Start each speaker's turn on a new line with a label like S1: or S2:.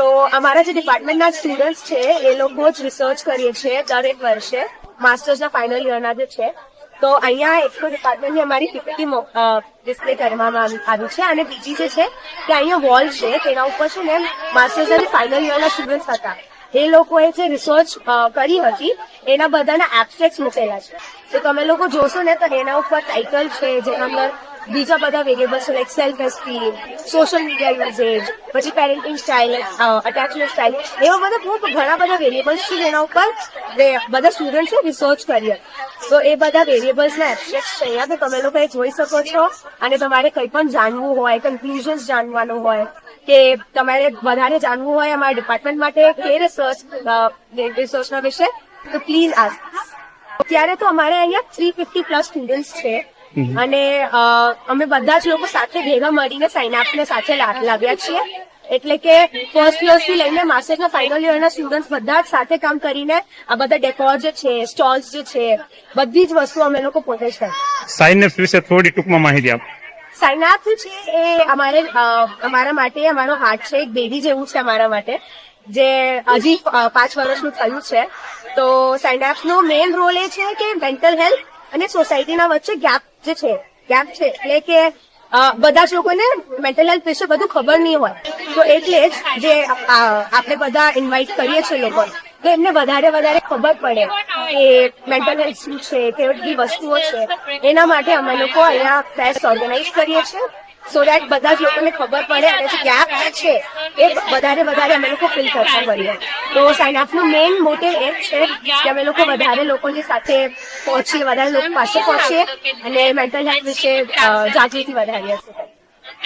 S1: તો અમારા જે ડિપાર્ટમેન્ટના સ્ટુડન્ટ્સ છે, એ લોકો જ રિસર્ચ કરીએ છીએ દરેક વર્ષે. માસ્ટર્સના ફાઇનલ યરના જે છે. તો અહીંયા એક ડિપાર્ટમેન્ટની અમારી પીપીટી ડિસ્પ્લે કરવામાં આવી છે અને બીજી જે છે, કે અહીંયા વોલ છે, તેના ઉપર છે ને માસ્ટર્સના ફાઇનલ યરના સ્ટુડન્ટ્સ હતા. એ લોકોએ જે રિસર્ચ કરી હતી, એના બધાના એબ્સ્ટ્રેક્ટ મૂકેલા છે. તો તમે લોકો જોશો ને તો એના ઉપર ટાઇટલ છે, જેના અંદર બીજા બધા વેરિયેબલ્સ છે like self esteem social media usage પછી પેરેન્ટિંગ સ્ટાઇલ અટેચમેન્ટ સ્ટાઇલ એવા બધા બહુ ઘણા બધા વેરિયેબલ્સ છે જેના ઉપર બધા સ્ટુડન્ટ્સે રિસર્ચ કરી તો એ બધા વેરિયેબલ્સના એબ્સ્ટ્રેક્ટ છે, અહીંયા તો તમે લોકો જોઈ શકો છો. અને તમારે કંઈ પણ જાણવું હોય કન્ક્લુઝન્સ જાણવાનું હોય, કે તમારે વધારે જાણવું હોય અમારા ડિપાર્ટમેન્ટ માટે કે રિસર્ચ રિસર્ચના વિશે, તો પ્લીઝ આસ્ક અત્યારે તો અમારે અહીંયા થ્રી ફિફ્ટી પ્લસ સ્ટુડન્ટ્સ છે. અને અમે બધા જ લોકો સાથે ભેગા મળીને સાઇનાપ્સને સાથે લાવ્યા છીએ. એટલે કે ફર્સ્ટ યર્સથી લઈને માસ્ટર્સના ફાઇનલ યરના સ્ટુડન્ટ બધા જ સાથે કામ કરીને આ બધા ડેકોર જે છે સ્ટોલ્સ જે છે બધી જ વસ્તુ અમે લોકો પોતે જ
S2: સાઇનેપ્સ વિશે થોડી ટૂંકમાં માહિતી આપો.
S1: સાઇનાપ છે એ અમારે અમારા માટે અમારો હાર્ટ છે એક બેબી જેવું છે અમારા માટે જે હજી પાંચ વર્ષનું થયું છે. તો સાઇનાપ્સ નો મેઇન રોલ એ છે કે મેન્ટલ હેલ્થ અને સોસાયટીના વચ્ચે ગેપ જે છે ગેપ છે, એટલે કે બધા જ લોકોને મેન્ટલ હેલ્થ વિશે બધું ખબર નહીં હોય. તો એટલે જ જે આપણે બધા ઇન્વાઇટ કરીએ છીએ લોકો તો એમને વધારે વધારે ખબર પડે કે મેન્ટલ હેલ્થ શું છે, કેવી બધી વસ્તુઓ છે. એના માટે અમે લોકો અહીંયા ફેસ્ટ ઓર્ગેનાઇઝ કરીએ છીએ સો દેટ બધા જ લોકોને ખબર પડે અને જે ગેપ છે, એ વધારે વધારે અમે લોકો ફિલ કરતા કરીએ તો સાઇન અપનું મેઇન મોટિવ એ છે, કે અમે લોકો વધારે લોકોની સાથે પહોંચીએ વધારે લોકો પાસે પહોંચીએ અને મેન્ટલ હેલ્થ વિશે જાગૃતિ વધારીએ છીએ